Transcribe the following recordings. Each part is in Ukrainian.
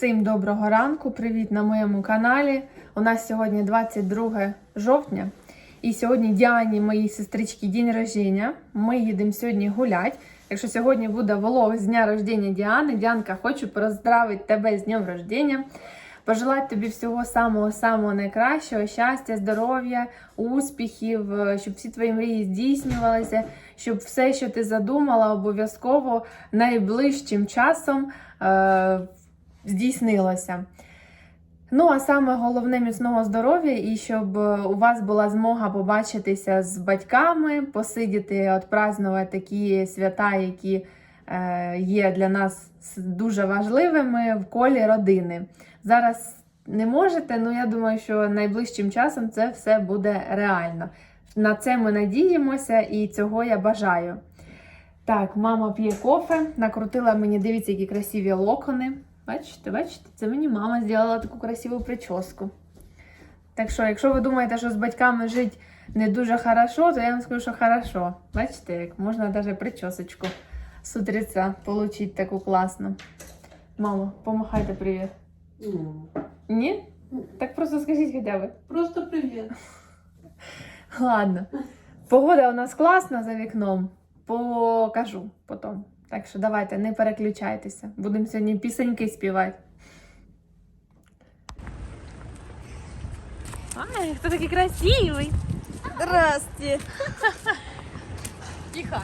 Всім доброго ранку, привіт на моєму каналі. У нас сьогодні 22 жовтня. І сьогодні Діані, моїй сестрички, день рождення. Ми їдемо сьогодні гуляти. Якщо сьогодні буде влог з дня рождення Діани, Діанка, хочу поздравити тебе з днем рождення. Пожелати тобі всього самого-самого найкращого, щастя, здоров'я, успіхів, е, щоб всі твої мрії здійснювалися, щоб все, що ти задумала, обов'язково найближчим часом е, здійснилося. Ну, а саме головне міцного здоров'я, і щоб е, у вас була змога побачитися з батьками, посидіти, отпразнувати такі свята, які е, є для нас дуже важливими в колі родини. Зараз не можете, але я думаю, що найближчим часом це все буде реально. На це ми надіємося, і цього я бажаю. Так, мама п'є кофе, накрутила мені, дивіться, які красиві локони. Бачите, бачите, це мені мама зробила таку красиву прическу. Так що, якщо ви думаєте, що з батьками жити не дуже хорошо, то я вам скажу, що хорошо. Бачите, як можна навіть причосочку з утреца отримати таку класну. Мамо, помахайте привіт. Ну, Ні? Так просто скажіть хоча б. Просто привет. Ладно. Погода у нас класна за вікном. Покажу потім. Так що давайте, не переключайтеся. Будемо сьогодні пісеньки співати. Ай, хто такий красивий. Здрасте. Тихо.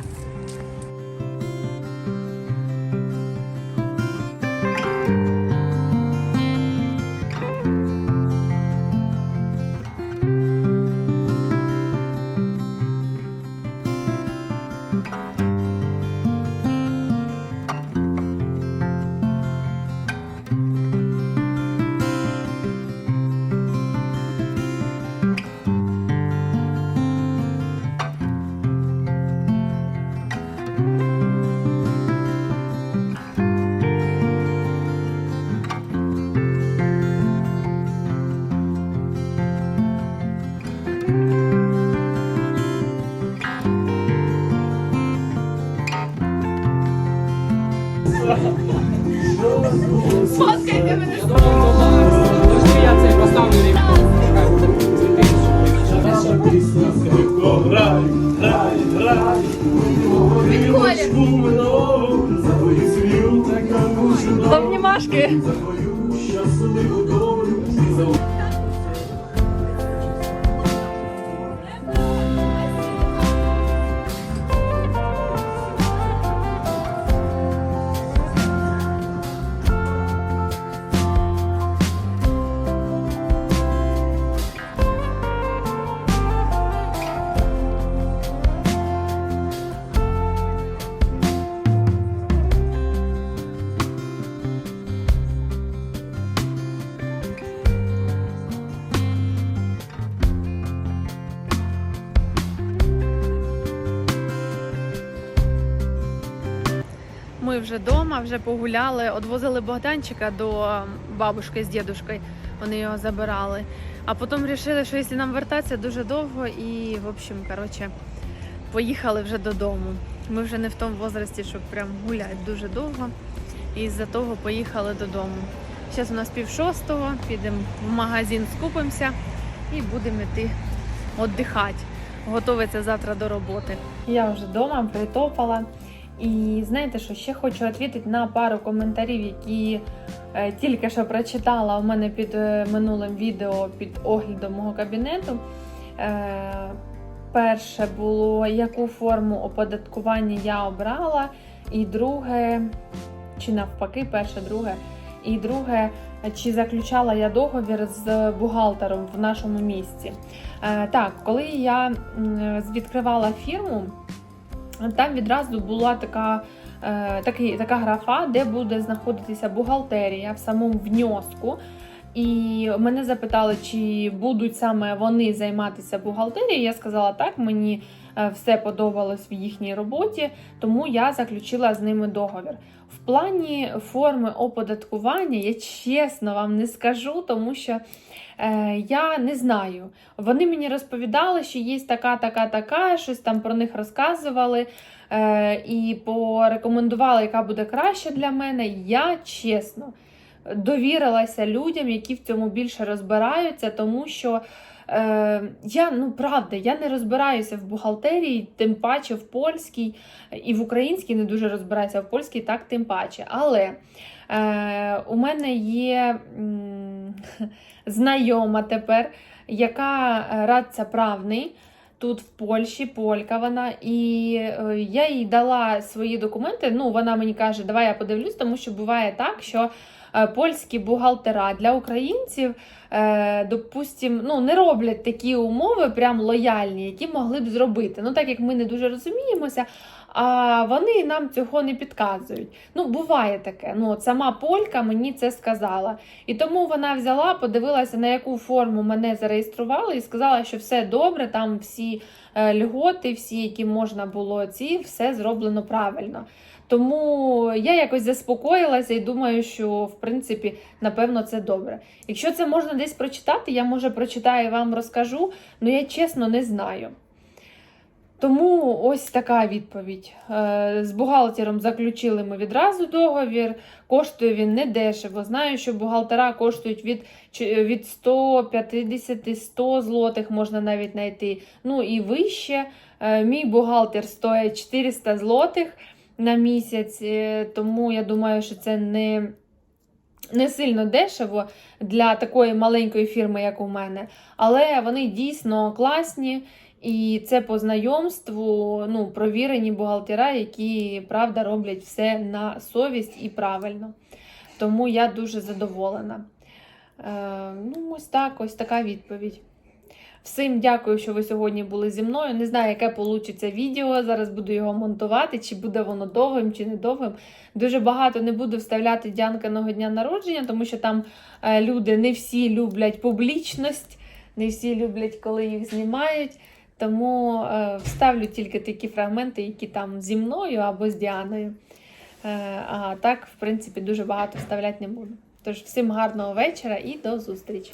Обнімашки. за твою щасливу долю. Ми вже вдома, вже погуляли, одвозили Богданчика до бабушки з дідушкою. Вони його забирали. А потім вирішили, що якщо нам вертатися дуже довго, і в общем, коротше, поїхали вже додому. Ми вже не в тому возрасті, щоб прям гуляти дуже довго. І з-за того поїхали додому. Зараз у нас пів шостого, підемо в магазин, скупимося і будемо йти віддихати. Готуватися завтра до роботи. Я вже вдома притопала. І знаєте, що ще хочу відповідати на пару коментарів, які е, тільки що прочитала у мене під е, минулим відео під оглядом мого кабінету. Е, перше було, яку форму оподаткування я обрала, і друге, чи навпаки, перше, друге. І друге, чи заключала я договір з бухгалтером в нашому місті. Так, коли я відкривала фірму, там відразу була така, е, такий, така графа, де буде знаходитися бухгалтерія в самому внеску. І мене запитали, чи будуть саме вони займатися бухгалтерією. Я сказала так, мені е, все подобалось в їхній роботі, тому я заключила з ними договір. В плані форми оподаткування я чесно вам не скажу, тому що е, я не знаю. Вони мені розповідали, що є така, така, така, щось там про них розказували е, і порекомендували, яка буде краще для мене. Я чесно довірилася людям, які в цьому більше розбираються, тому що. Е, я ну правда, я не розбираюся в бухгалтерії, тим паче в польській і в українській не дуже розбираюся, а в польській так тим паче. Але е, у мене є м, знайома тепер, яка радця правний. Тут в Польщі, полька вона, і е, я їй дала свої документи. Ну, вона мені каже, давай я подивлюсь, тому що буває так, що е, польські бухгалтера для українців, е, допустим, ну, не роблять такі умови, прям лояльні, які могли б зробити. Ну, так як ми не дуже розуміємося, а вони нам цього не підказують. Ну, буває таке. Ну, от сама полька мені це сказала. І тому вона взяла, подивилася, на яку форму мене зареєстрували, і сказала, що все добре, там всі е, льготи, всі, які можна було, ці, все зроблено правильно. Тому я якось заспокоїлася і думаю, що в принципі, напевно, це добре. Якщо це можна десь прочитати, я може прочитаю і вам розкажу, але я чесно не знаю. Тому ось така відповідь. Е, З бухгалтером заключили ми відразу договір. Коштує він не дешево. Знаю, що бухгалтера коштують від, від 150-100 злотих, можна навіть знайти. Ну і вище. Е, Мій бухгалтер стоїть 400 злотих на місяць, е, тому я думаю, що це не, не сильно дешево для такої маленької фірми, як у мене. Але вони дійсно класні. І це по знайомству, ну, провірені бухгалтера, які правда роблять все на совість і правильно. Тому я дуже задоволена. Е, ну, ось так, ось така відповідь. Всім дякую, що ви сьогодні були зі мною. Не знаю, яке вийде відео. Зараз буду його монтувати, чи буде воно довгим, чи не довгим. Дуже багато не буду вставляти Дянкиного дня народження, тому що там е, люди не всі люблять публічність, не всі люблять, коли їх знімають. Тому е, вставлю тільки такі фрагменти, які там зі мною або з Діаною. Е, а так, в принципі, дуже багато вставляти не буду. Тож, всім гарного вечора і до зустрічі!